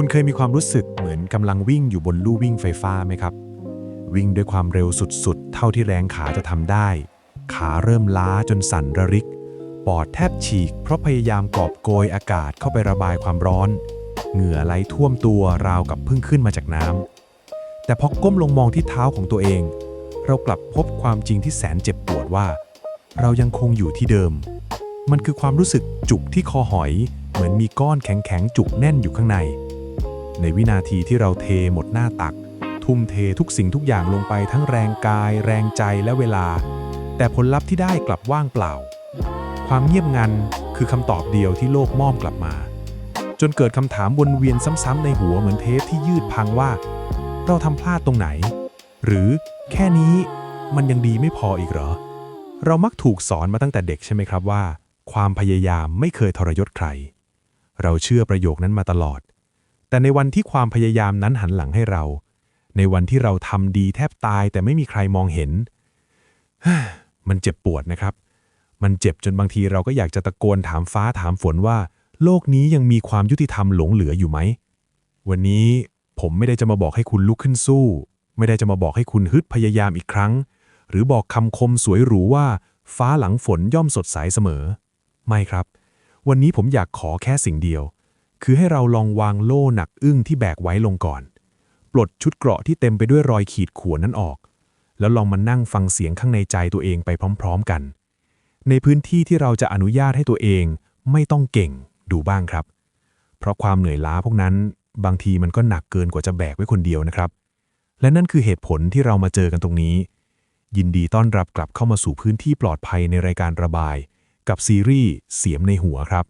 คุณเคยมีความรู้สึกเหมือนกำลังวิ่งอยู่บนลู่วิ่งไฟฟ้าไหมครับ วิ่งด้วยความเร็วสุดๆ เท่าที่แรงขาจะทำได้ ขาเริ่มล้าจนสั่นระริก ปอดแทบฉีก เพราะพยายามกอบโกยอากาศเข้าไประบายความร้อน เหงื่อไหลท่วมตัวราวกับเพิ่งขึ้นมาจากน้ำแต่พอก้มลงมองที่เท้าของตัวเอง เรากลับพบความจริงที่แสนเจ็บปวดว่า เรายังคงอยู่ที่เดิม มันคือความรู้สึกจุกที่คอหอย เหมือนมีก้อนแข็งๆจุกแน่นอยู่ข้างใน ในวินาทีที่เราเทหมดหน้าตัก ทุ่มเททุกสิ่งทุกอย่างลงไปทั้งแรงกาย แรงใจและเวลา แต่ผลลัพธ์ที่ได้กลับว่างเปล่า ความเงียบงันคือคำตอบเดียวที่โลกมอบกลับมา จนเกิดคำถามวนเวียนซ้ำๆในหัวเหมือนเทปที่ยืดพังว่า เราทำพลาดตรงไหน หรือแค่นี้มันยังดีไม่พออีกเหรอ เรามักถูกสอนมาตั้งแต่เด็กใช่ไหมครับว่า ความพยายามไม่เคยทรยศใคร เราเชื่อประโยคนั้นมาตลอด แต่ในวันที่ความพยายามนั้นหันหลังให้เรา ในวันที่เราทำดีแทบตายแต่ไม่มีใครมองเห็น มันเจ็บปวดนะครับ มันเจ็บจนบางทีเราก็อยากจะตะโกนถามฟ้าถามฝนว่า โลกนี้ยังมีความยุติธรรมหลงเหลืออยู่ไหม วันนี้ผมไม่ได้จะมาบอกให้คุณลุกขึ้นสู้ ไม่ได้จะมาบอกให้คุณฮึดพยายามอีกครั้ง หรือบอกคำคมสวยหรูว่า ฟ้าหลังฝนย่อมสดใสเสมอ ไม่ครับ วันนี้ผมอยากขอแค่สิ่งเดียว คือให้เราลองวางโล่หนักอึ้งที่แบกไว้ลงก่อน ปลดชุดเกราะที่เต็มไปด้วยรอยขีดข่วนนั้นออก แล้วลองมานั่งฟังเสียงข้างในใจตัวเองไปพร้อม ๆกัน ในพื้นที่ที่เราจะอนุญาตให้ตัวเองไม่ต้องเก่งดูบ้างครับ เพราะความเหนื่อยล้าพวกนั้น บางทีมันก็หนักเกินกว่าจะแบกไว้คนเดียวนะครับ และนั่นคือเหตุผลที่เรามาเจอกันตรงนี้ ยินดีต้อนรับกลับเข้ามาสู่พื้นที่ปลอดภัยในรายการระบาย กับซีรีส์เสียมในหัวครับ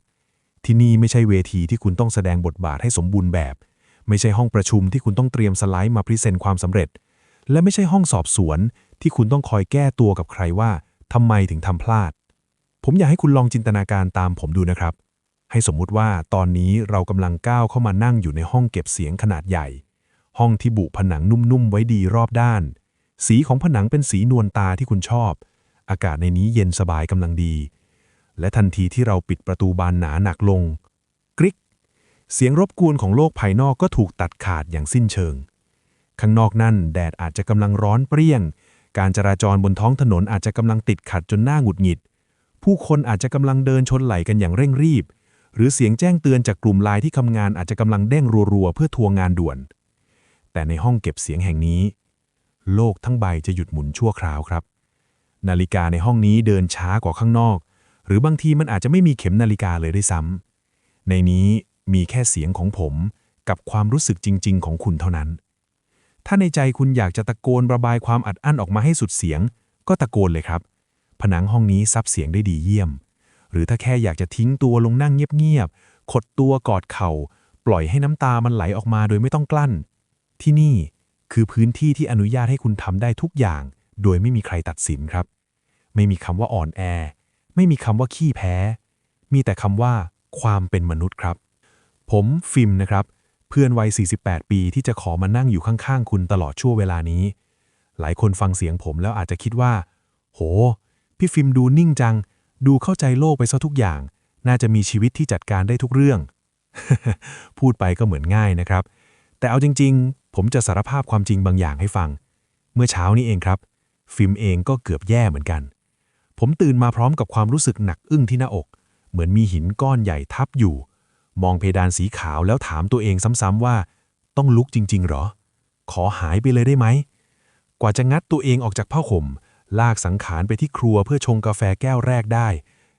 ที่นี่ไม่ใช่เวทีที่คุณต้องแสดงบทบาทให้สมบูรณ์แบบ ไม่ใช่ห้องประชุมที่คุณต้องเตรียมสไลด์มาพรีเซนต์ความสำเร็จ และไม่ใช่ห้องสอบสวน ที่คุณต้องคอยแก้ตัวกับใครว่าทำไมถึงทำพลาด ผมอยากให้คุณลองจินตนาการตามผมดูนะครับ ให้สมมุติว่าตอนนี้เรากำลังก้าวเข้ามานั่งอยู่ในห้องเก็บเสียงขนาดใหญ่ ห้องที่บุผนังนุ่มๆไว้ดีรอบด้าน สีของผนังเป็นสีนวลตาที่คุณชอบ อากาศในนี้เย็นสบายกำลังดี และทันทีที่เราปิดประตูบานหนาหนักลง กริก เสียงรบกวนของโลกภายนอกก็ถูกตัดขาดอย่างสิ้นเชิง ข้างนอกนั่นแดดอาจจะกำลังร้อนเปรี้ยง การจราจรบนท้องถนนอาจจะกำลังติดขัดจนหน้าหงุดหงิด ผู้คนอาจจะกำลังเดินชนไหลกันอย่างเร่งรีบ หรือเสียงแจ้งเตือนจากกลุ่มไลน์ที่ทำงานอาจจะกำลังเด้งรัวๆ เพื่อทวงงานด่วน แต่ในห้องเก็บเสียงแห่งนี้ โลกทั้งใบจะหยุดหมุนชั่วคราวครับ นาฬิกาในห้องนี้เดินช้ากว่าข้างนอก หรือบางทีมันอาจจะไม่มีเข็มนาฬิกาเลยด้วยซ้ำในนี้มีแค่เสียงของผมกับความรู้สึกจริง ๆ ของคุณเท่านั้น ถ้าในใจคุณอยากจะตะโกนระบายความอัดอั้นออกมาให้สุดเสียง ก็ตะโกนเลยครับ ผนังห้องนี้ซับเสียงได้ดีเยี่ยม หรือถ้าแค่อยากจะทิ้งตัวลงนั่งเงียบๆขดตัวกอดเข่า ปล่อยให้น้ำตามันไหลออกมาโดยไม่ต้องกลั้น ที่นี่คือพื้นที่ที่อนุญาตให้คุณทำได้ทุกอย่าง โดยไม่มีใครตัดสินครับ ไม่มีคำว่าอ่อนแอ ไม่มีคำว่าขี้แพ้ มีแต่คำว่า ความเป็นมนุษย์ครับ ผมฟิล์มนะครับ เพื่อนวัย 48 ปีที่จะขอมานั่งอยู่ข้างๆ คุณตลอดช่วงเวลานี้ หลายคนฟังเสียงผมแล้วอาจจะคิดว่า โห พี่ฟิล์มดูนิ่งจัง ดูเข้าใจโลกไปซะทุกอย่าง น่าจะมีชีวิตที่จัดการได้ทุกเรื่อง พูดไปก็เหมือนง่ายนะครับ แต่เอาจริง ๆ ผมจะสารภาพความจริงบางอย่างให้ฟัง เมื่อเช้านี้เองครับ ฟิล์มเองก็เกือบแย่เหมือนกัน ผมตื่นมาพร้อมกับความรู้สึกหนักอึ้งที่หน้าอก เหมือนมีหินก้อนใหญ่ทับอยู่ มองเพดานสีขาวแล้วถามตัวเองซ้ำๆว่า ต้องลุกจริง ๆ หรอ ขอหายไปเลยได้ไหม กว่าจะงัดตัวเองออกจากผ้าห่ม ลากสังขารไปที่ครัวเพื่อชงกาแฟแก้วแรกได้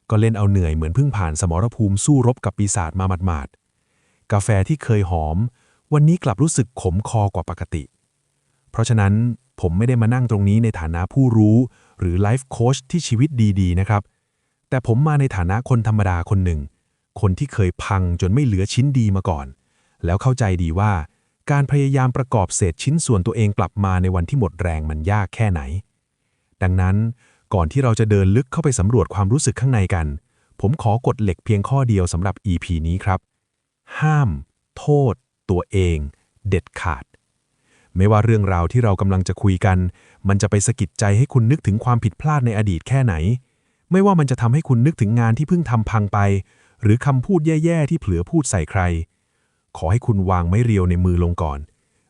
ก็เล่นเอาเหนื่อยเหมือนเพิ่งผ่านสมรภูมิสู้รบกับปีศาจมาหมาดๆกาแฟที่เคยหอม วันนี้กลับรู้สึกขมคอกว่าปกติ เพราะฉะนั้นผมไม่ได้มานั่งตรงนี้ในฐานะผู้รู้ หรือไลฟ์โค้ชที่ชีวิตดีๆนะครับ แต่ผมมาในฐานะคนธรรมดาคนหนึ่ง คนที่เคยพังจนไม่เหลือชิ้นดีมาก่อน แล้วเข้าใจดีว่า การพยายามประกอบเศษชิ้นส่วนตัวเองกลับมาในวันที่หมดแรงมันยากแค่ไหน ดังนั้นก่อนที่เราจะเดินลึกเข้าไปสำรวจความรู้สึกข้างในกัน ผมขอกฎเหล็กเพียงข้อเดียวสำหรับ EP นี้ครับ ห้าม โทษ ตัวเอง เด็ดขาด ไม่ว่าเรื่องราวที่เรากำลังจะคุยกัน มันจะไปสะกิดใจให้คุณนึกถึงความผิดพลาดในอดีตแค่ไหน ไม่ว่ามันจะทำให้คุณนึกถึงงานที่เพิ่งทำพังไป หรือคำพูดแย่ๆที่เผลอพูดใส่ใคร ขอให้คุณวางไม้เรียวในมือลงก่อน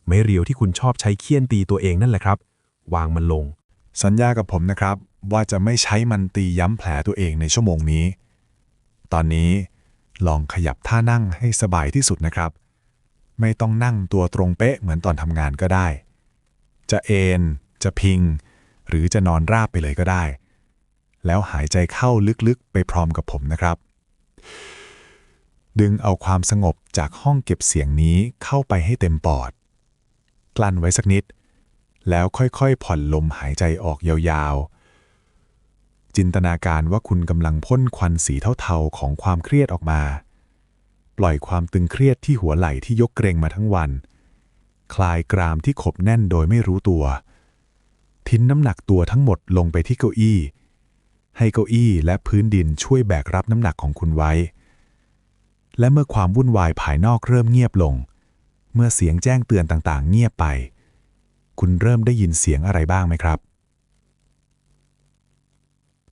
ไม้เรียวที่คุณชอบใช้เคี่ยนตีตัวเองนั่นแหละครับ วางมันลง สัญญากับผมนะครับ ว่าจะไม่ใช้มันตีย้ำแผลตัวเองในชั่วโมงนี้ ตอนนี้ลองขยับท่านั่งให้สบายที่สุดนะครับ ไม่ต้องนั่งตัวตรงเป๊ะเหมือนตอนทำงานก็ได้ จะเอนจะพิง หรือจะนอนราบไปเลยก็ได้ แล้วหายใจเข้าลึกๆไปพร้อมกับผมนะครับ ดึงเอาความสงบจากห้องเก็บเสียงนี้เข้าไปให้เต็มปอด กลั้นไว้สักนิด แล้วค่อยๆผ่อนลมหายใจออกยาวๆจินตนาการว่าคุณกำลังพ่นควันสีเทาๆของความเครียดออกมา ปล่อยความตึงเครียดที่หัวไหล่ที่ยกเกรงมาทั้งวัน คลายกรามที่ขบแน่นโดยไม่รู้ตัว ทิ้นน้ำหนักตัวทั้งหมดลงไปที่เก้าอี้ ให้เก้าอี้และพื้นดินช่วยแบกรับน้ำหนักของคุณไว้ และเมื่อความวุ่นวายภายนอกเริ่มเงียบลง เมื่อเสียงแจ้งเตือนต่างๆ เงียบไป คุณเริ่มได้ยินเสียงอะไรบ้างไหมครับ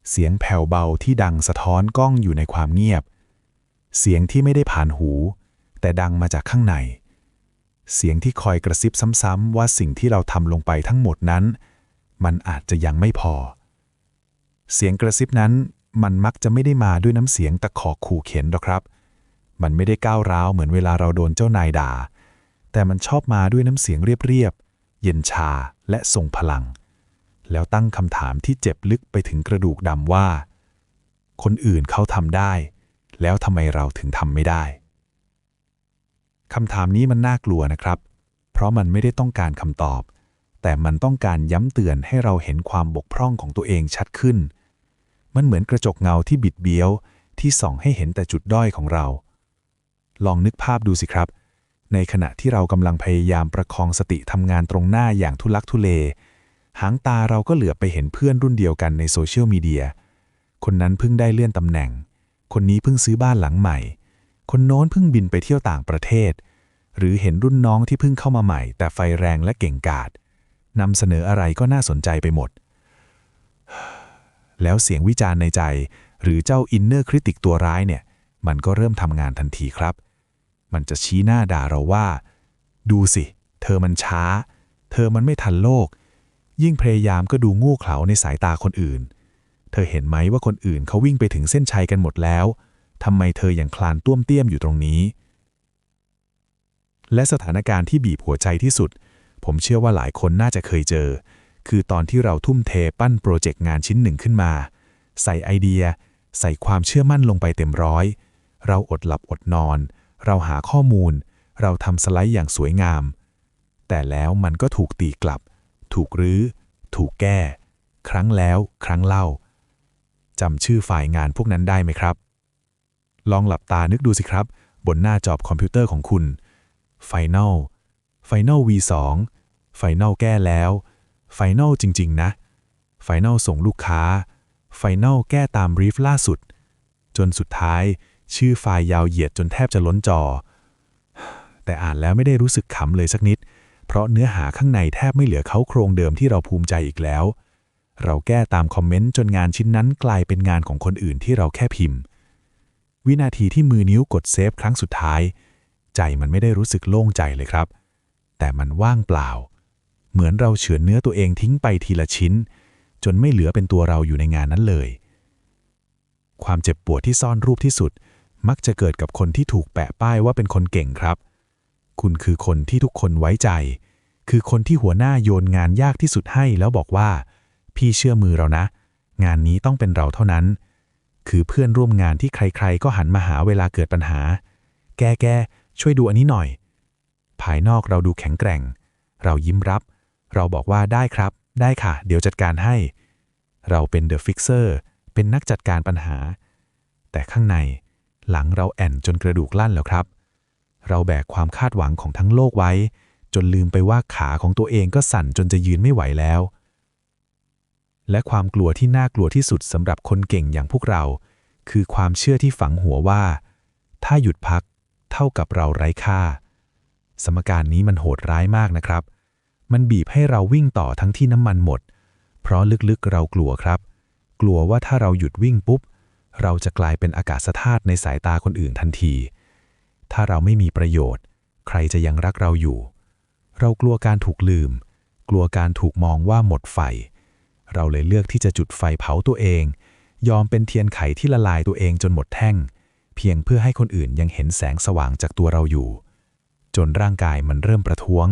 เสียงแผ่วเบาที่ดังสะท้อนก้องอยู่ในความเงียบ เสียงที่ไม่ได้ผ่านหู แต่ดังมาจากข้างใน เสียงที่คอยกระซิบซ้ำๆว่าสิ่งที่เราทำลงไปทั้งหมดนั้น มันอาจจะยังไม่พอ เสียงกระซิบนั้นมันมักจะไม่ได้มาด้วยน้ำเสียงตะขอขู่เข็นหรอกครับ มันไม่ได้ก้าวร้าวเหมือนเวลาเราโดนเจ้านายด่า แต่มันชอบมาด้วยน้ำเสียงเรียบๆ เย็นชาและทรงพลัง แล้วตั้งคำถามที่เจ็บลึกไปถึงกระดูกดำว่า คนอื่นเขาทำได้ แล้วทำไมเราถึงทำไม่ได้คำถามนี้มันน่ากลัวนะครับ เพราะมันไม่ได้ต้องการคำตอบ แต่มันต้องการย้ำเตือนให้เราเห็นความบกพร่องของตัวเองชัดขึ้น มันเหมือนกระจกเงาที่บิดเบี้ยว ที่ส่องให้เห็นแต่จุดด้อยของเรา ลองนึกภาพดูสิครับ ในขณะที่เรากำลังพยายามประคองสติทำงานตรงหน้าอย่างทุลักทุเล หางตาเราก็เหลือไปเห็นเพื่อนรุ่นเดียวกันในโซเชียลมีเดีย คนนั้นเพิ่งได้เลื่อนตำแหน่ง คนนี้เพิ่งซื้อบ้านหลังใหม่ คนโน้นเพิ่งบินไปเที่ยวต่างประเทศ หรือเห็นรุ่นน้องที่เพิ่งเข้ามาใหม่ แต่ไฟแรงและเก่งกาจนำเสนออะไรก็น่าสนใจไปหมด แล้วเสียงวิจารณ์ในใจ หรือเจ้าอินเนอร์คริติกตัวร้ายเนี่ย มันก็เริ่มทำงานทันทีครับ มันจะชี้หน้าด่าเราว่า ดูสิ เธอมันช้า เธอมันไม่ทันโลก ยิ่งพยายามก็ดูง่เขลาในสายตาคนอื่น เธอเห็นไหมว่าคนอื่นเขาวิ่งไปถึงเส้นชัยกันหมดแล้วทำไมเธอยังคลานต้วมเตี้ยมอยู่ตรงนี้ และสถานการณ์ที่บีบหัวใจที่สุด ผมเชื่อว่าหลายคนน่าจะเคยเจอ คือตอนที่เราทุ่มเทปั้นโปรเจกต์งานชิ้นหนึ่งขึ้นมา ใส่ไอเดีย ใส่ความเชื่อมั่นลงไปเต็มร้อย เราอดหลับอดนอน เราหาข้อมูล เราทำสไลด์อย่างสวยงาม แต่แล้วมันก็ถูกตีกลับ ถูกรื้อ ถูกแก้ ครั้งแล้ว ครั้งเล่า จำชื่อฝ่ายงานพวกนั้นได้ไหมครับ ลองหลับตานึกดูสิครับ บนหน้าจอคอมพิวเตอร์ของคุณ Final Final V2 Final แก้แล้ว Final จริง ๆ นะ Final ส่งลูกค้า Final แก้ตามรีฟล่าสุด จนสุดท้าย ชื่อไฟล์ยาวเหยียดจนแทบจะล้นจอ แต่อ่านแล้วไม่ได้รู้สึกขำเลยสักนิด เพราะเนื้อหาข้างในแทบไม่เหลือเขาโครงเดิมที่เราภูมิใจอีกแล้ว เราแก้ตามคอมเมนต์จนงานชิ้นนั้นกลายเป็นงานของคนอื่นที่เราแค่พิมพ์ วินาทีที่มือนิ้วกดเซฟครั้งสุดท้าย ใจมันไม่ได้รู้สึกโล่งใจเลยครับ แต่มันว่างเปล่า เหมือนเราเฉือนเนื้อตัวเองทิ้งไปทีละชิ้น จนไม่เหลือเป็นตัวเราอยู่ในงานนั้นเลย ความเจ็บปวดที่ซ่อนรูปที่สุด มักจะเกิดกับคนที่ถูกแปะป้ายว่าเป็นคนเก่งครับ คุณคือคนที่ทุกคนไว้ใจ คือคนที่หัวหน้าโยนงานยากที่สุดให้แล้วบอกว่า พี่เชื่อมือเรานะ งานนี้ต้องเป็นเราเท่านั้น คือเพื่อนร่วมงานที่ใครๆ ก็หันมาหาเวลาเกิดปัญหา แกแกช่วยดูอันนี้หน่อย ภายนอกเราดูแข็งแกร่ง เรายิ้มรับ เราบอกว่าได้ครับ ได้ค่ะ เดี๋ยวจัดการให้ เราเป็นเดอะฟิกเซอร์เป็นนักจัดการปัญหา แต่ข้างในหลังเราแอนจนกระดูกลั่นแล้วครับ เราแบกความคาดหวังของทั้งโลกไว้ จนลืมไปว่าขาของตัวเองก็สั่นจนจะยืนไม่ไหวแล้ว และความกลัวที่น่ากลัวที่สุดสำหรับคนเก่งอย่างพวกเรา คือความเชื่อที่ฝังหัวว่า ถ้าหยุดพักเท่ากับเราไร้ค่า สมการนี้มันโหดร้ายมากนะครับ มันบีบให้เราวิ่งต่อทั้งที่น้ำมันหมด เพราะลึกๆเรากลัวครับ กลัวว่าถ้าเราหยุดวิ่งปุ๊บ เราจะกลายเป็นอากาศธาตุในสายตาคนอื่นทันที ถ้าเราไม่มีประโยชน์ ใครจะยังรักเราอยู่ เรากลัวการถูกลืม กลัวการถูกมองว่าหมดไฟ เราเลยเลือกที่จะจุดไฟเผาตัวเอง ยอมเป็นเทียนไขที่ละลายตัวเองจนหมดแท่ง เพียงเพื่อให้คนอื่นยังเห็นแสงสว่างจากตัวเราอยู่ จนร่างกายมันเริ่มประท้วง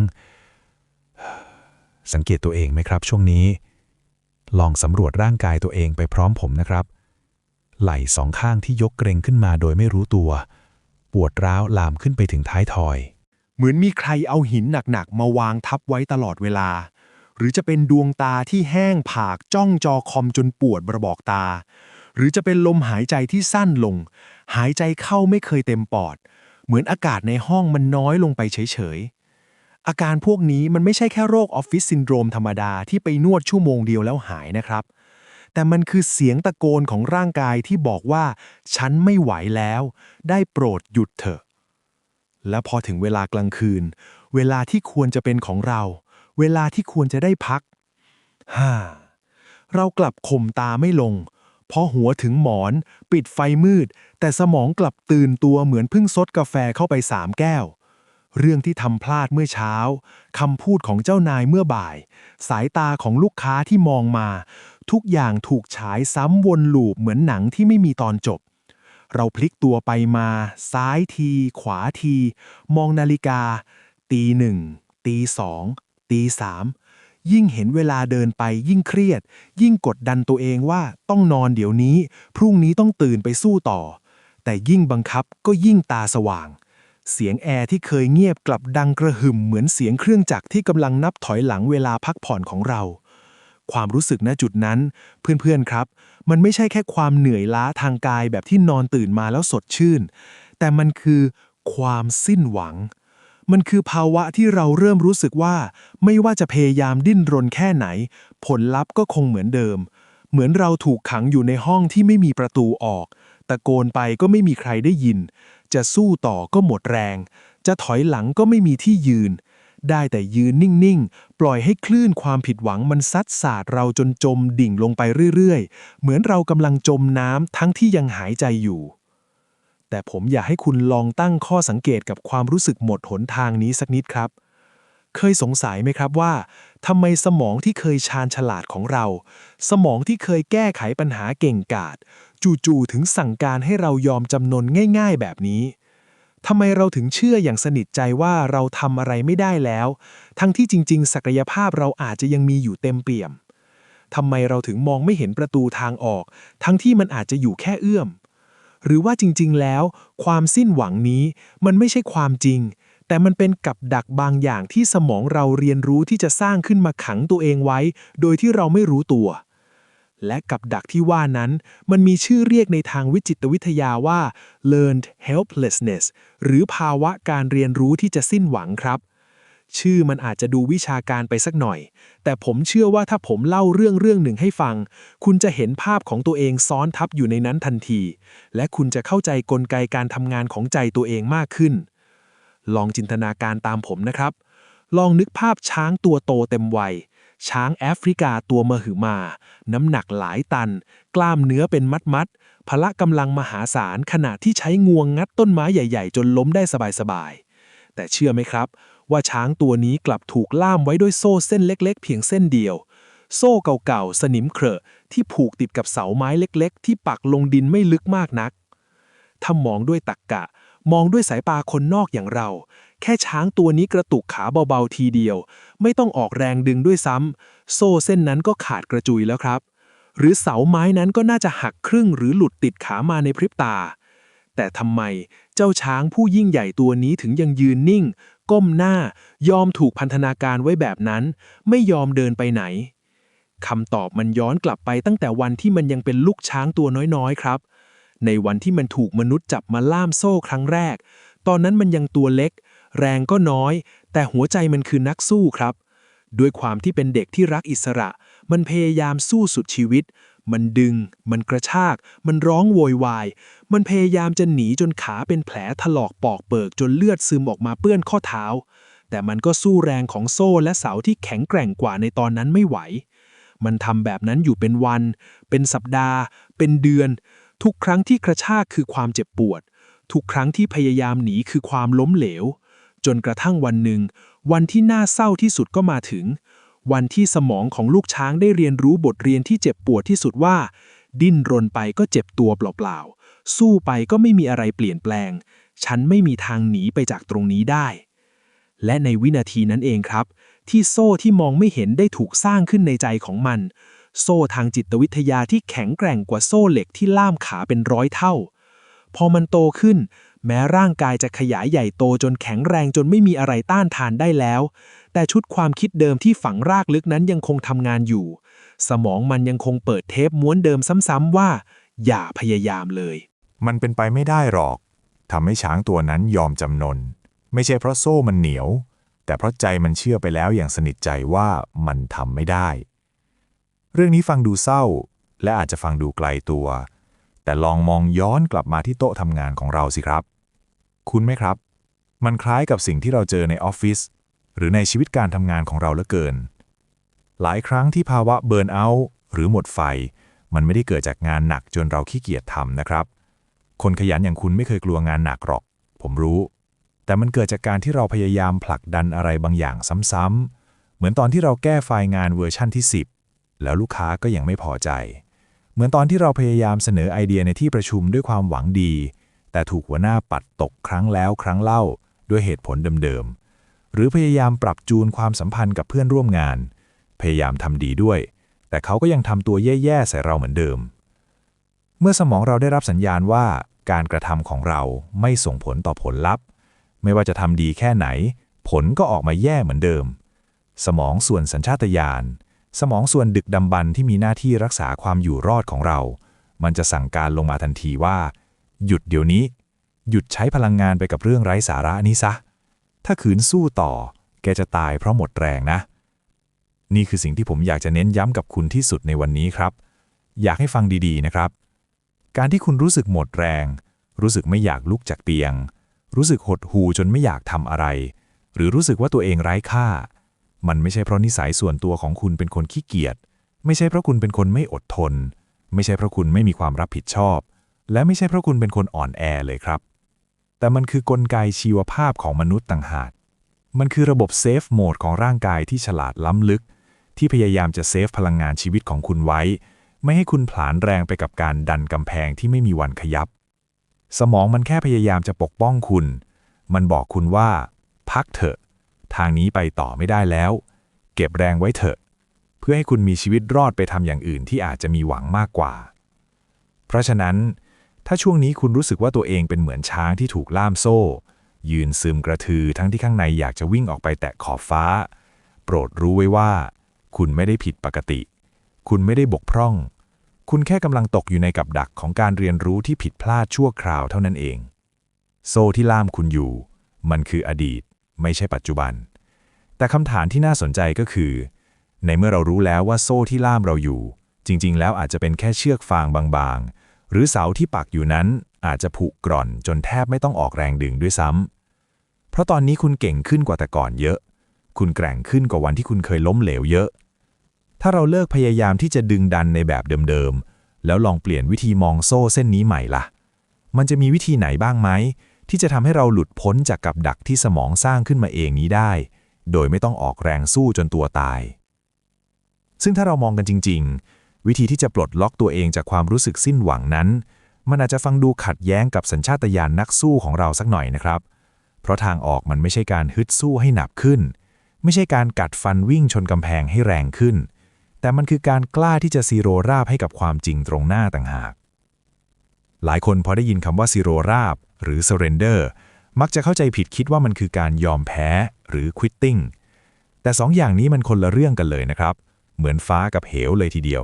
สังเกตตัวเองไหมครับ ช่วงนี้ ลองสำรวจร่างกายตัวเองไปพร้อมผมนะครับ ไหล่สองข้างที่ยกเกรงขึ้นมาโดยไม่รู้ตัว ปวดร้าวลามขึ้นไปถึงท้ายทอย เหมือนมีใครเอาหินหนักๆมาวางทับไว้ตลอดเวลา หรือจะเป็นดวงตาที่แห้งผากจ้องจอคอมจนปวดบระบอกตา หรือจะเป็นลมหายใจที่สั้นลง หายใจเข้าไม่เคยเต็มปอด เหมือนอากาศในห้องมันน้อยลงไปเฉยๆ อาการพวกนี้มันไม่ใช่แค่โรคออฟฟิศซินโดรมธรรมดาที่ไปนวดชั่วโมงเดียวแล้วหายนะครับ แต่มันคือเสียงตะโกนของร่างกายที่บอกว่า ฉันไม่ไหวแล้ว ได้โปรดหยุดเถอะ และพอถึงเวลากลางคืน เวลาที่ควรจะเป็นของเรา เวลาที่ควรจะได้พักฮ่าเรากลับข่มตาไม่ลงพอหัวถึงหมอน ปิดไฟมืด แต่สมองกลับตื่นตัวเหมือนเพิ่งซดกาแฟเข้าไปสามแก้ว เรื่องที่ทำพลาดเมื่อเช้าคำพูดของเจ้านายเมื่อบ่าย สายตาของลูกค้าที่มองมา ทุกอย่างถูกฉายซ้ำวนลูปเหมือนหนังที่ไม่มีตอนจบ เราพลิกตัวไปมา ซ้ายที ขวาที มองนาฬิกา ตีหนึ่งตีสอง ตีสามยิ่งเห็นเวลาเดินไปยิ่งเครียด ยิ่งกดดันตัวเองว่าต้องนอนเดี๋ยวนี้ พรุ่งนี้ต้องตื่นไปสู้ต่อ แต่ยิ่งบังคับก็ยิ่งตาสว่าง เสียงแอร์ที่เคยเงียบกลับดังกระหึ่มเหมือนเสียงเครื่องจักรที่กำลังนับถอยหลังเวลาพักผ่อนของเรา ความรู้สึกณจุดนั้น เพื่อนๆครับ มันไม่ใช่แค่ความเหนื่อยล้าทางกายแบบที่นอนตื่นมาแล้วสดชื่น แต่มันคือความสิ้นหวัง มันคือภาวะที่เราเริ่มรู้สึกว่า ไม่ว่าจะพยายามดิ้นรนแค่ไหน ผลลัพธ์ก็คงเหมือนเดิม เหมือนเราถูกขังอยู่ในห้องที่ไม่มีประตูออก ตะโกนไปก็ไม่มีใครได้ยิน จะสู้ต่อก็หมดแรง จะถอยหลังก็ไม่มีที่ยืน ได้แต่ยืนนิ่งๆ ปล่อยให้คลื่นความผิดหวังมันซัดสาดเราจนจมดิ่งลงไปเรื่อยๆ เหมือนเรากำลังจมน้ำทั้งที่ยังหายใจอยู่ แต่ผมอยากให้คุณลองตั้งข้อสังเกตกับความรู้สึกหมดหนทางนี้สักนิดครับ เคยสงสัยไหมครับว่าทำไมสมองที่เคยชาญฉลาดของเรา สมองที่เคยแก้ไขปัญหาเก่งกาจจู่ๆถึงสั่งการให้เรายอมจำนนง่าย ๆ แบบนี้ทำไมเราถึงเชื่ออย่างสนิทใจว่าเราทำอะไรไม่ได้แล้ว ทั้งที่จริง ๆ ศักยภาพเราอาจจะยังมีอยู่เต็มเปี่ยมทำไมเราถึงมองไม่เห็นประตูทางออก ทั้งที่มันอาจจะอยู่แค่เอื้อม หรือว่าจริงๆ แล้ว ความสิ้นหวังนี้มันไม่ใช่ความจริง แต่มันเป็นกับดักบางอย่างที่สมองเราเรียนรู้ที่จะสร้างขึ้นมาขังตัวเองไว้ โดยที่เราไม่รู้ตัว และกับดักที่ว่านั้น มันมีชื่อเรียกในทางวิจิตวิทยาว่า learned helplessness หรือภาวะการเรียนรู้ที่จะสิ้นหวังครับ ชื่อมันอาจจะดูวิชาการไปสักหน่อย แต่ผมเชื่อว่าถ้าผมเล่าเรื่องเรื่องหนึ่งให้ฟัง คุณจะเห็นภาพของตัวเองซ้อนทับอยู่ในนั้นทันที และคุณจะเข้าใจกลไกการทำงานของใจตัวเองมากขึ้น ลองจินตนาการตามผมนะครับ ลองนึกภาพช้างตัวโตเต็มวัย ช้างแอฟริกาตัวมหึมา น้ำหนักหลายตัน กล้ามเนื้อเป็นมัดมัดๆพละกำลังมหาศาลขณะที่ใช้งวงงัดต้นไม้ใหญ่ ๆ จนล้มได้สบายๆแต่เชื่อไหมครับ ว่าช้างตัวนี้กลับถูกล่ามไว้ด้วยโซ่เส้นเล็ก ๆ เพียงเส้นเดียว โซ่เก่าๆ สนิมเครอะที่ผูกติดกับเสาไม้เล็ก ๆ ที่ปักลงดินไม่ลึกมากนัก ถ้ามองด้วยตักกะ มองด้วยสายตาคนนอกอย่างเรา แค่ช้างตัวนี้กระตุกขาเบาๆทีเดียว ไม่ต้องออกแรงดึงด้วยซ้ำโซ่เส้นนั้นก็ขาดกระจุยแล้วครับ หรือเสาไม้นั้นก็น่าจะหักครึ่งหรือหลุดติดขามาในพริบตาแต่ทำไมเจ้าช้างผู้ยิ่งใหญ่ตัวนี้ถึงยังยืนนิ่ง ก้มหน้ายอมถูกพันธนาการไว้แบบนั้น ไม่ยอมเดินไปไหนคำตอบมันย้อนกลับไปตั้งแต่วันที่มันยังเป็นลูกช้างตัวน้อยๆครับ ในวันที่มันถูกมนุษย์จับมาล่ามโซ่ครั้งแรก ตอนนั้นมันยังตัวเล็ก แรงก็น้อย แต่หัวใจมันคือนักสู้ครับ ด้วยความที่เป็นเด็กที่รักอิสระ มันพยายามสู้สุดชีวิต มันดึง มันกระชาก มันร้องโวยวาย มันพยายามจะหนีจนขาเป็นแผลถลอกปอกเปิกจนเลือดซึมออกมาเปื้อนข้อเท้า แต่มันก็สู้แรงของโซ่และเสาที่แข็งแกร่งกว่าในตอนนั้นไม่ไหว มันทำแบบนั้นอยู่เป็นวัน เป็นสัปดาห์ เป็นเดือน ทุกครั้งที่กระชากคือความเจ็บปวด ทุกครั้งที่พยายามหนีคือความล้มเหลว จนกระทั่งวันหนึ่ง วันที่น่าเศร้าที่สุดก็มาถึง วันที่สมองของลูกช้างได้เรียนรู้บทเรียนที่เจ็บปวดที่สุดว่า ดิ้นรนไปก็เจ็บตัวเปล่าๆ สู้ไปก็ไม่มีอะไรเปลี่ยนแปลง ฉันไม่มีทางหนีไปจากตรงนี้ได้ และในวินาทีนั้นเองครับ ที่โซ่ที่มองไม่เห็นได้ถูกสร้างขึ้นในใจของมัน โซ่ทางจิตวิทยาที่แข็งแกร่งกว่าโซ่เหล็กที่ล่ามขาเป็นร้อยเท่า พอมันโตขึ้น แม้ร่างกายจะขยายใหญ่โตจนแข็งแรงจนไม่มีอะไรต้านทานได้แล้ว แต่ชุดความคิดเดิมที่ฝังรากลึกนั้นยังคงทำงานอยู่ สมองมันยังคงเปิดเทปม้วนเดิมซ้ำๆว่า อย่าพยายามเลย มันเป็นไปไม่ได้หรอกทำให้ช้างตัวนั้นยอมจำนน ไม่ใช่เพราะโซ่มันเหนียว แต่เพราะใจมันเชื่อไปแล้วอย่างสนิทใจว่ามันทำไม่ได้ เรื่องนี้ฟังดูเศร้า และอาจจะฟังดูไกลตัว แต่ลองมองย้อนกลับมาที่โต๊ะทำงานของเราสิครับ คุณไหมครับ มันคล้ายกับสิ่งที่เราเจอในออฟฟิศหรือในชีวิตการทำงานของเราเหลือเกิน หลายครั้งที่ภาวะเบิร์นเอาท์หรือหมดไฟ มันไม่ได้เกิดจากงานหนักจนเราขี้เกียจทำนะครับ คนขยันอย่างคุณไม่เคยกลัวงานหนักหรอก ผมรู้ แต่มันเกิดจากการที่เราพยายามผลักดันอะไรบางอย่างซ้ำๆเหมือนตอนที่เราแก้ไฟล์งานเวอร์ชั่นที่ 10 แล้วลูกค้าก็ยังไม่พอใจ เหมือนตอนที่เราพยายามเสนอไอเดียในที่ประชุมด้วยความหวังดี แต่ถูกหัวหน้าปัดตกครั้งแล้วครั้งเล่าด้วยเหตุผลเดิมๆ หรือพยายามปรับจูนความสัมพันธ์กับเพื่อนร่วมงาน พยายามทำดีด้วย แต่เขาก็ยังทำตัวแย่ๆใส่เราเหมือนเดิม เมื่อสมองเราได้รับสัญญาณว่าการกระทำของเราไม่ส่งผลต่อผลลัพธ์ ไม่ว่าจะทำดีแค่ไหน ผลก็ออกมาแย่เหมือนเดิม สมองส่วนสัญชาตญาณ สมองส่วนดึกดำบรรที่มีหน้าที่รักษาความอยู่รอดของเรา มันจะสั่งการลงมาทันทีว่า หยุดเดี๋ยวนี้ หยุดใช้พลังงานไปกับเรื่องไร้สาระนี้ซะ ถ้าขืนสู้ต่อ แกจะตายเพราะหมดแรงนะ นี่คือสิ่งที่ผมอยากจะเน้นย้ำกับคุณที่สุดในวันนี้ครับ อยากให้ฟังดีๆนะครับ การที่คุณรู้สึกหมดแรง รู้สึกไม่อยากลุกจากเตียง รู้สึกหดหูจนไม่อยากทำอะไร หรือรู้สึกว่าตัวเองไร้ค่า มันไม่ใช่เพราะนิสัยส่วนตัวของคุณเป็นคนขี้เกียจ ไม่ใช่เพราะคุณเป็นคนไม่อดทน ไม่ใช่เพราะคุณไม่มีความรับผิดชอบ และไม่ใช่เพราะคุณเป็นคนอ่อนแอเลยครับ แต่มันคือกลไกชีวภาพของมนุษย์ต่างหาก มันคือระบบเซฟโหมดของร่างกายที่ฉลาดล้ำลึก ที่พยายามจะเซฟพลังงานชีวิตของคุณไว้ ไม่ให้คุณผลาญแรงไปกับการดันกำแพงที่ไม่มีวันขยับ สมองมันแค่พยายามจะปกป้องคุณ มันบอกคุณว่า พักเถอะ ทางนี้ไปต่อไม่ได้แล้ว เก็บแรงไว้เถอะ เพื่อให้คุณมีชีวิตรอดไปทำอย่างอื่นที่อาจจะมีหวังมากกว่า เพราะฉะนั้น ถ้าช่วงนี้คุณรู้สึกว่าตัวเองเป็นเหมือนช้างที่ถูกล่ามโซ่ ยืนซึมกระทือทั้งที่ข้างในอยากจะวิ่งออกไปแตะขอบฟ้า โปรดรู้ไว้ว่า คุณไม่ได้ผิดปกติ คุณไม่ได้บกพร่อง คุณแค่กำลังตกอยู่ในกับดักของการเรียนรู้ที่ผิดพลาดชั่วคราวเท่านั้นเอง โซ่ที่ล่ามคุณอยู่ มันคืออดีต ไม่ใช่ปัจจุบัน แต่คำถามที่น่าสนใจก็คือ ในเมื่อเรารู้แล้วว่าโซ่ที่ล่ามเราอยู่ จริง ๆ แล้วอาจจะเป็นแค่เชือกฟางบางๆ หรือเสาที่ปักอยู่นั้นอาจจะผุกร่อนจนแทบไม่ต้องออกแรงดึงด้วยซ้ำ เพราะตอนนี้คุณเก่งขึ้นกว่าแต่ก่อนเยอะ คุณแกร่งขึ้นกว่าวันที่คุณเคยล้มเหลวเยอะ ถ้าเราเลิกพยายามที่จะดึงดันในแบบเดิมๆ แล้วลองเปลี่ยนวิธีมองโซ่เส้นนี้ใหม่ล่ะ มันจะมีวิธีไหนบ้างไหมที่จะทำให้เราหลุดพ้นจากกับดักที่สมองสร้างขึ้นมาเองนี้ได้ โดยไม่ต้องออกแรงสู้จนตัวตาย ซึ่งถ้าเรามองกันจริง ๆ วิธีที่จะปลดล็อกตัวเองจากความรู้สึกสิ้นหวังนั้น มันอาจจะฟังดูขัดแย้งกับสัญชาตญาณนักสู้ของเราสักหน่อยนะครับ เพราะทางออกมันไม่ใช่การฮึดสู้ให้หนักขึ้น ไม่ใช่การกัดฟันวิ่งชนกำแพงให้แรงขึ้น แต่มันคือการกล้าที่จะซีโรราบให้กับความจริงตรงหน้าต่างหาก หลายคนพอได้ยินคำว่าซีโรราบหรือ surrender มักจะเข้าใจผิดคิดว่ามันคือการยอมแพ้หรือ quitting แต่สองอย่างนี้มันคนละเรื่องกันเลยนะครับ เหมือนฟ้ากับเหวเลยทีเดียว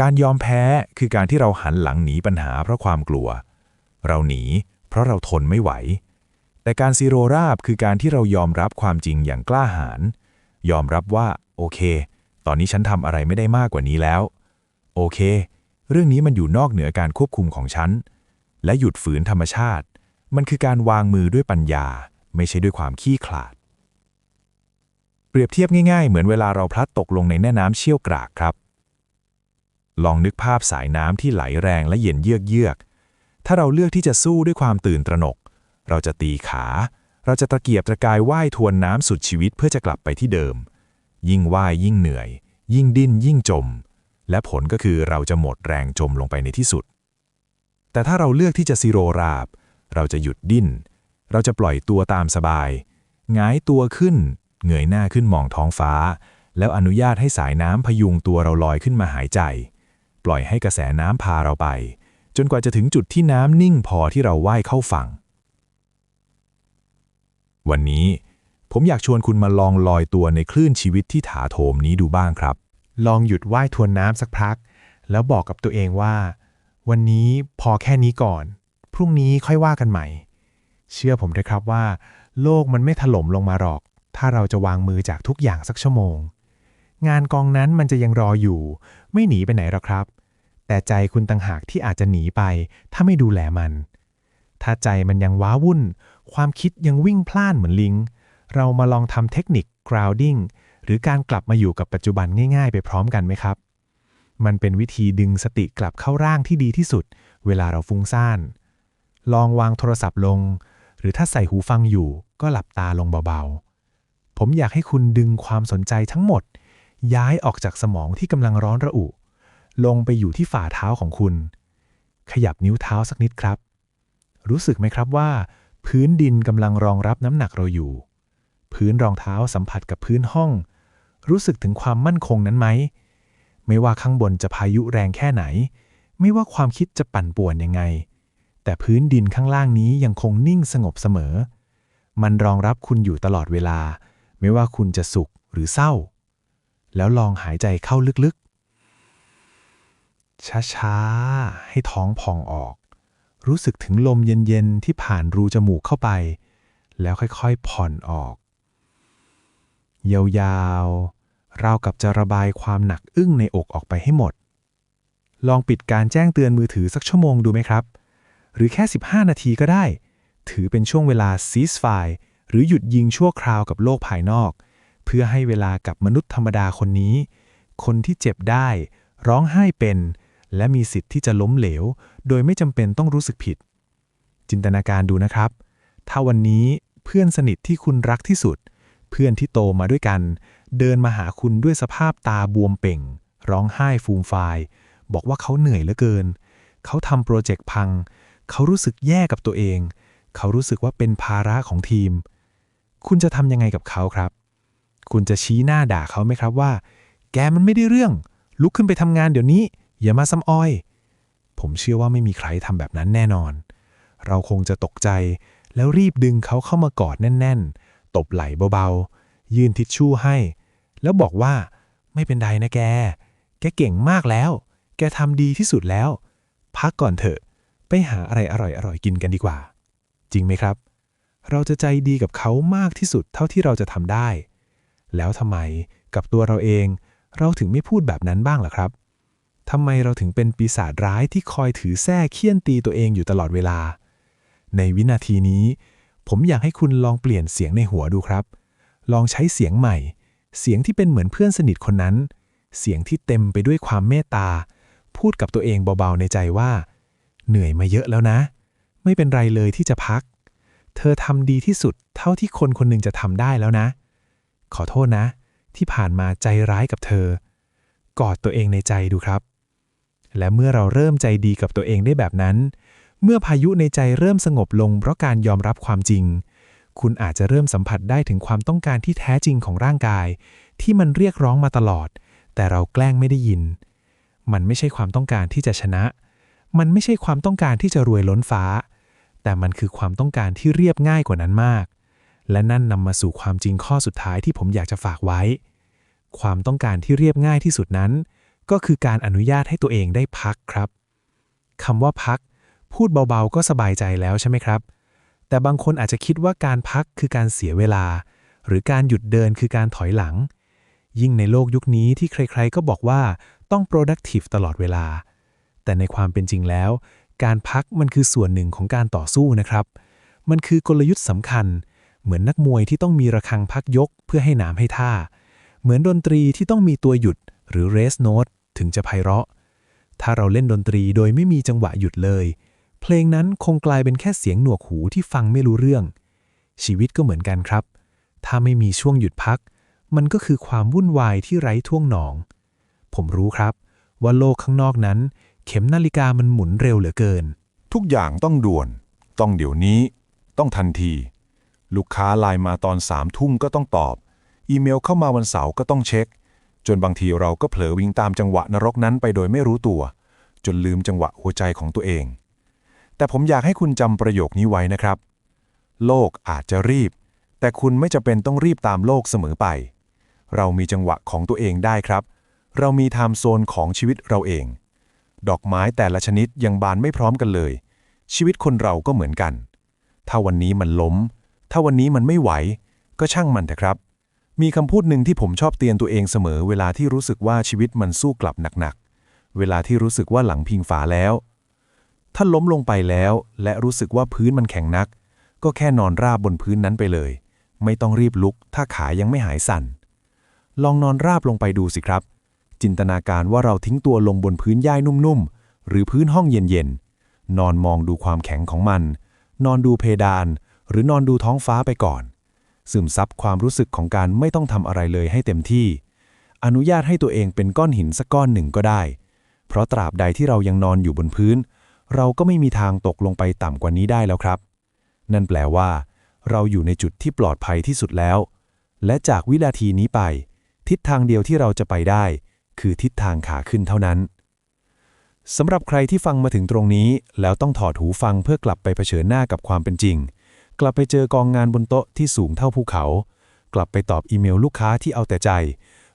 การยอมแพ้คือการที่เราหันหลังหนีปัญหาเพราะความกลัว เราหนีเพราะเราทนไม่ไหว แต่การซีโรราบคือการที่เรายอมรับความจริงอย่างกล้าหาญ ยอมรับว่า โอเค ตอนนี้ฉันทำอะไรไม่ได้มากกว่านี้แล้ว โอเค เรื่องนี้มันอยู่นอกเหนือการควบคุมของฉัน และหยุดฝืนธรรมชาติ มันคือการวางมือด้วยปัญญา ไม่ใช่ด้วยความขี้ขลาด เปรียบเทียบง่ายๆ เหมือนเวลาเราพลัดตกลงในแม่น้ำเชี่ยวกรากครับ ลองนึกภาพสายน้ำที่ไหลแรงและเย็นเยือกเยือก ถ้าเราเลือกที่จะสู้ด้วยความตื่นตระหนก เราจะตีขา เราจะตะเกียบตะกายว่ายทวนน้ำสุดชีวิตเพื่อจะกลับไปที่เดิม ยิ่งว่ายยิ่งเหนื่อย ยิ่งดิ้นยิ่งจม และผลก็คือเราจะหมดแรงจมลงไปในที่สุด แต่ถ้าเราเลือกที่จะซิโรราบ เราจะหยุดดิ้น เราจะปล่อยตัวตามสบายหงายตัวขึ้น เงยหน้าขึ้นมองท้องฟ้า แล้วอนุญาตให้สายน้ำพยุงตัวเราลอยขึ้นมาหายใจ ปล่อยให้กระแสน้ำพาเราไป จนกว่าจะถึงจุดที่น้ำนิ่งพอที่เราว่ายเข้าฝั่ง วันนี้ ผมอยากชวนคุณมาลองลอยตัวในคลื่นชีวิตที่ถาโถมนี้ดูบ้างครับ ลองหยุดว่ายทวนน้ำสักพัก แล้วบอกกับตัวเองว่า วันนี้พอแค่นี้ก่อน พรุ่งนี้ค่อยว่ากันใหม่ เชื่อผมด้วยครับว่า โลกมันไม่ถล่มลงมาหรอก ถ้าเราจะวางมือจากทุกอย่างสักชั่วโมง งานกองนั้นมันจะยังรออยู่ ไม่หนีไปไหนหรอกครับ แต่ใจคุณต่างหากที่อาจจะหนีไป ถ้าไม่ดูแลมัน ถ้าใจมันยังว้าวุ่น ความคิดยังวิ่งพล่านเหมือนลิง เรามาลองทำเทคนิค grounding หรือการกลับมาอยู่กับปัจจุบันง่าย ๆ ไปพร้อมกันไหมครับ มันเป็นวิธีดึงสติกลับเข้าร่างที่ดีที่สุด เวลาเราฟุ้งซ่าน ลองวางโทรศัพท์ลง หรือถ้าใส่หูฟังอยู่ ก็หลับตาลงเบาๆ ผมอยากให้คุณดึงความสนใจทั้งหมด ย้ายออกจากสมองที่กำลังร้อนระอุ ลงไปอยู่ที่ฝ่าเท้าของคุณ ขยับนิ้วเท้าสักนิดครับ รู้สึกไหมครับว่า พื้นดินกำลังรองรับน้ำหนักเราอยู่ พื้นรองเท้าสัมผัสกับพื้นห้อง รู้สึกถึงความมั่นคงนั้นไหม ไม่ว่าข้างบนจะพายุแรงแค่ไหน ไม่ว่าความคิดจะปั่นป่วนยังไง แต่พื้นดินข้างล่างนี้ยังคงนิ่งสงบเสมอ มันรองรับคุณอยู่ตลอดเวลา ไม่ว่าคุณจะสุขหรือเศร้า แล้วลองหายใจเข้าลึกๆ ช้าๆ ให้ท้องพองออก รู้สึกถึงลมเย็นๆ ที่ผ่านรูจมูกเข้าไป แล้วค่อยๆ ผ่อนออก ยาวๆ ราวกับจะระบายความหนักอึ้งในอกออกไปให้หมด ลองปิดการแจ้งเตือนมือถือสักชั่วโมงดูไหมครับ หรือแค่ 15 นาทีก็ได้ ถือเป็นช่วงเวลา ceasefire หรือหยุดยิงชั่วคราวกับโลกภายนอก พื่อให้เวลากับมนุษย์ธรรมดาคนนี้ คนที่เจ็บได้ ร้องไห้เป็น และมีสิทธิ์ที่จะล้มเหลว โดยไม่จำเป็นต้องรู้สึกผิด จินตนาการดูนะครับ ถ้าวันนี้เพื่อนสนิทที่คุณรักที่สุด เพื่อนที่โตมาด้วยกัน เดินมาหาคุณด้วยสภาพตาบวมเป่ง ร้องไห้ฟูมฟาย บอกว่าเขาเหนื่อยเหลือเกิน เขาทำโปรเจกต์พัง เขารู้สึกแย่กับตัวเอง เขารู้สึกว่าเป็นภาระของทีม คุณจะทำยังไงกับเขาครับ คุณจะชี้หน้าด่าเขาไหมครับว่า แกมันไม่ได้เรื่อง ลุกขึ้นไปทำงานเดี๋ยวนี้ อย่ามาซ้ำอ้อย ผมเชื่อว่าไม่มีใครทำแบบนั้นแน่นอน เราคงจะตกใจ แล้วรีบดึงเขาเข้ามากอดแน่น ๆ ตบไหล่เบาๆ ยื่นทิชชู่ให้ แล้วบอกว่า ไม่เป็นไรนะแก แกเก่งมากแล้ว แกทำดีที่สุดแล้ว พักก่อนเถอะ ไปหาอะไรอร่อยๆกินกันดีกว่า จริงไหมครับ เราจะใจดีกับเขามากที่สุดเท่าที่เราจะทำได้ แล้วทำไมกับตัวเราเอง เราถึงไม่พูดแบบนั้นบ้างล่ะครับทำไมเราถึงเป็นปีศาจร้ายที่คอยถือแส้เคี่ยนตีตัวเองอยู่ตลอดเวลา ในวินาทีนี้ ผมอยากให้คุณลองเปลี่ยนเสียงในหัวดูครับ ลองใช้เสียงใหม่ เสียงที่เป็นเหมือนเพื่อนสนิทคนนั้น เสียงที่เต็มไปด้วยความเมตตา พูดกับตัวเองเบาๆในใจว่า เหนื่อยมาเยอะแล้วนะ ไม่เป็นไรเลยที่จะพัก เธอทำดีที่สุดเท่าที่คนคนหนึ่งจะทำได้แล้วนะ ขอโทษนะ ที่ผ่านมาใจร้ายกับเธอ กอดตัวเองในใจดูครับ และเมื่อเราเริ่มใจดีกับตัวเองได้แบบนั้น เมื่อพายุในใจเริ่มสงบลงเพราะการยอมรับความจริง คุณอาจจะเริ่มสัมผัสได้ถึงความต้องการที่แท้จริงของร่างกาย ที่มันเรียกร้องมาตลอด แต่เราแกล้งไม่ได้ยิน มันไม่ใช่ความต้องการที่จะชนะ มันไม่ใช่ความต้องการที่จะรวยล้นฟ้า แต่มันคือความต้องการที่เรียบง่ายกว่านั้นมาก และนั่นนำมาสู่ความจริงข้อสุดท้ายที่ผมอยากจะฝากไว้ ความต้องการที่เรียบง่ายที่สุดนั้น ก็คือการอนุญาตให้ตัวเองได้พักครับคำว่าพัก พูดเบาๆ ก็สบายใจแล้วใช่ไหมครับ แต่บางคนอาจจะคิดว่าการพักคือการเสียเวลา หรือการหยุดเดินคือการถอยหลัง ยิ่งในโลกยุคนี้ที่ใครๆ ก็บอกว่าต้อง productive ตลอดเวลา แต่ในความเป็นจริงแล้ว การพักมันคือส่วนหนึ่งของการต่อสู้นะครับ มันคือกลยุทธ์สำคัญ เหมือนนักมวยที่ต้องมีระฆังพักยกเพื่อให้น้ำให้ท่า เหมือนดนตรีที่ต้องมีตัวหยุดหรือ rest note ถึงจะไพเราะ ถ้าเราเล่นดนตรีโดยไม่มีจังหวะหยุดเลย เพลงนั้นคงกลายเป็นแค่เสียงหนวกหูที่ฟังไม่รู้เรื่อง ชีวิตก็เหมือนกันครับ ถ้าไม่มีช่วงหยุดพัก มันก็คือความวุ่นวายที่ไร้ท่วงหนอง ผมรู้ครับ ว่าโลกข้างนอกนั้น เข็มนาฬิกามันหมุนเร็วเหลือเกิน ทุกอย่างต้องด่วน ต้องเดี๋ยวนี้ ต้องทันที ลูกค้าไลน์มาตอนสามทุ่มก็ต้องตอบ อีเมลเข้ามาวันเสาร์ก็ต้องเช็ค จนบางทีเราก็เผลอวิ่งตามจังหวะนรกนั้นไปโดยไม่รู้ตัว จนลืมจังหวะหัวใจของตัวเอง แต่ผมอยากให้คุณจำประโยคนี้ไว้นะครับ โลกอาจจะรีบ แต่คุณไม่จะเป็นต้องรีบตามโลกเสมอไป เรามีจังหวะของตัวเองได้ครับ เรามีไทม์โซนของชีวิตเราเอง ดอกไม้แต่ละชนิดยังบานไม่พร้อมกันเลย ชีวิตคนเราก็เหมือนกัน ถ้าวันนี้มันล้ม ถ้าวันนี้มันไม่ไหว ก็ช่างมันเถอะครับ มีคำพูดหนึ่งที่ผมชอบเตือนตัวเองเสมอ เวลาที่รู้สึกว่าชีวิตมันสู้กลับหนักๆ เวลาที่รู้สึกว่าหลังพิงฝาแล้ว ถ้าล้มลงไปแล้ว และรู้สึกว่าพื้นมันแข็งนัก ก็แค่นอนราบบนพื้นนั้นไปเลย ไม่ต้องรีบลุก ถ้าขายังไม่หายสั่น ลองนอนราบลงไปดูสิครับ จินตนาการว่าเราทิ้งตัวลงบนพื้นหญ้านุ่มๆ หรือพื้นห้องเย็นๆ นอนมองดูความแข็งของมัน นอนดูเพดาน หรือนอนดูท้องฟ้าไปก่อน ซึมซับความรู้สึกของการไม่ต้องทำอะไรเลยให้เต็มที่ อนุญาตให้ตัวเองเป็นก้อนหินสักก้อนหนึ่งก็ได้ เพราะตราบใดที่เรายังนอนอยู่บนพื้น เราก็ไม่มีทางตกลงไปต่ำกว่านี้ได้แล้วครับ นั่นแปลว่า เราอยู่ในจุดที่ปลอดภัยที่สุดแล้ว และจากวินาทีนี้ไป ทิศทางเดียวที่เราจะไปได้ คือทิศทางขาขึ้นเท่านั้นสำหรับใครที่ฟังมาถึงตรงนี้ แล้วต้องถอดหูฟังเพื่อกลับไปเผชิญหน้ากับความเป็นจริง กลับไปเจอกองงานบนโต๊ะที่สูงเท่าภูเขา กลับไปตอบอีเมลลูกค้าที่เอาแต่ใจ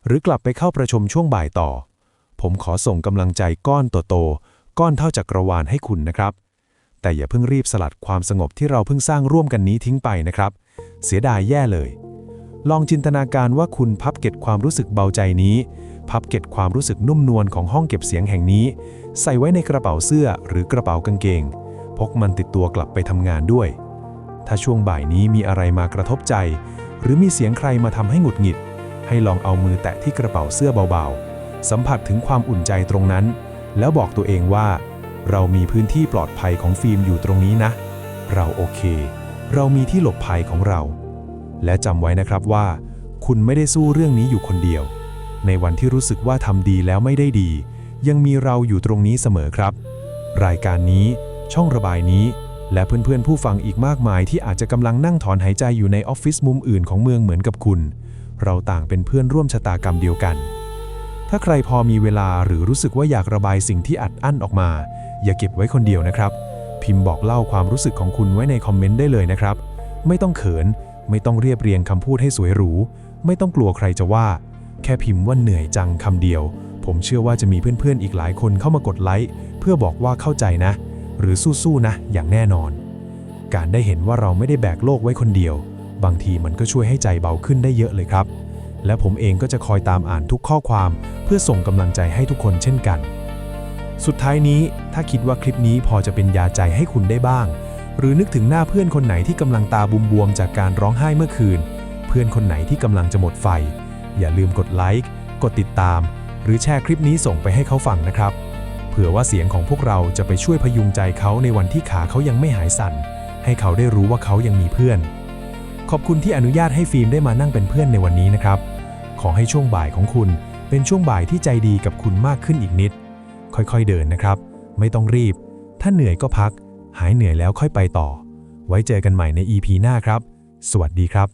หรือกลับไปเข้าประชุมช่วงบ่ายต่อ ผมขอส่งกำลังใจก้อนโตๆก้อนเท่าจักรวาลให้คุณนะครับ แต่อย่าเพิ่งรีบสลัดความสงบที่เราเพิ่งสร้างร่วมกันนี้ทิ้งไปนะครับ เสียดายแย่เลย ลองจินตนาการว่าคุณพับเก็บความรู้สึกเบาใจนี้พับเก็บความรู้สึกนุ่มนวลของห้องเก็บเสียงแห่งนี้ ใส่ไว้ในกระเป๋าเสื้อหรือกระเป๋ากางเกง พกมันติดตัวกลับไปทำงานด้วย ถ้าช่วงบ่ายนี้มีอะไรมากระทบใจ หรือมีเสียงใครมาทำให้หงุดหงิด ให้ลองเอามือแตะที่กระเป๋าเสื้อเบาๆ สัมผัสถึงความอุ่นใจตรงนั้น แล้วบอกตัวเองว่า เรามีพื้นที่ปลอดภัยของฟิล์มอยู่ตรงนี้นะ เราโอเค เรามีที่หลบภัยของเรา และจำไว้นะครับว่า คุณไม่ได้สู้เรื่องนี้อยู่คนเดียว ในวันที่รู้สึกว่าทำดีแล้วไม่ได้ดี ยังมีเราอยู่ตรงนี้เสมอครับ รายการนี้ช่องระบายนี้ และเพื่อนๆผู้ฟังอีกมากมายที่อาจจะกำลังนั่งถอนหายใจอยู่ในออฟฟิศมุมอื่นของเมืองเหมือนกับคุณ เราต่างเป็นเพื่อนร่วมชะตากรรมเดียวกัน ถ้าใครพอมีเวลาหรือรู้สึกว่าอยากระบายสิ่งที่อัดอั้นออกมา อย่าเก็บไว้คนเดียวนะครับ พิมพ์บอกเล่าความรู้สึกของคุณไว้ในคอมเมนต์ได้เลยนะครับ ไม่ต้องเขิน ไม่ต้องเรียบเรียงคำพูดให้สวยหรู ไม่ต้องกลัวใครจะว่า แค่พิมพ์ว่าเหนื่อยจังคำเดียว ผมเชื่อว่าจะมีเพื่อนๆอีกหลายคนเข้ามากดไลค์เพื่อบอกว่าเข้าใจนะ หรือสู้ๆนะ อย่างแน่นอน การได้เห็นว่าเราไม่ได้แบกโลกไว้คนเดียว บางทีมันก็ช่วยให้ใจเบาขึ้นได้เยอะเลยครับ และผมเองก็จะคอยตามอ่านทุกข้อความ เพื่อส่งกำลังใจให้ทุกคนเช่นกัน สุดท้ายนี้ถ้าคิดว่าคลิปนี้พอจะเป็นยาใจให้คุณได้บ้าง หรือนึกถึงหน้าเพื่อนคนไหนที่กำลังตาบุมบวมจากการร้องไห้เมื่อคืน เพื่อนคนไหนที่กำลังจะหมดไฟ อย่าลืมกดไลค์กดติดตาม หรือแชร์คลิปนี้ส่งไปให้เขาฟังนะครับ ผื่อว่าเสียงของพวกเราจะไปช่วยพยุงใจเขาในวันที่ขาเขายังไม่หายสั่น ให้เขาได้รู้ว่าเขายังมีเพื่อน ขอบคุณที่อนุญาตให้ฟิล์มได้มานั่งเป็นเพื่อนในวันนี้นะครับ ขอให้ช่วงบ่ายของคุณเป็นช่วงบ่ายที่ใจดีกับคุณมากขึ้นอีกนิด ค่อยๆเดินนะครับ ไม่ต้องรีบ ถ้าเหนื่อยก็พัก หายเหนื่อยแล้วค่อยไปต่อ ไว้เจอกันใหม่ใน EP หน้าครับ สวัสดีครับ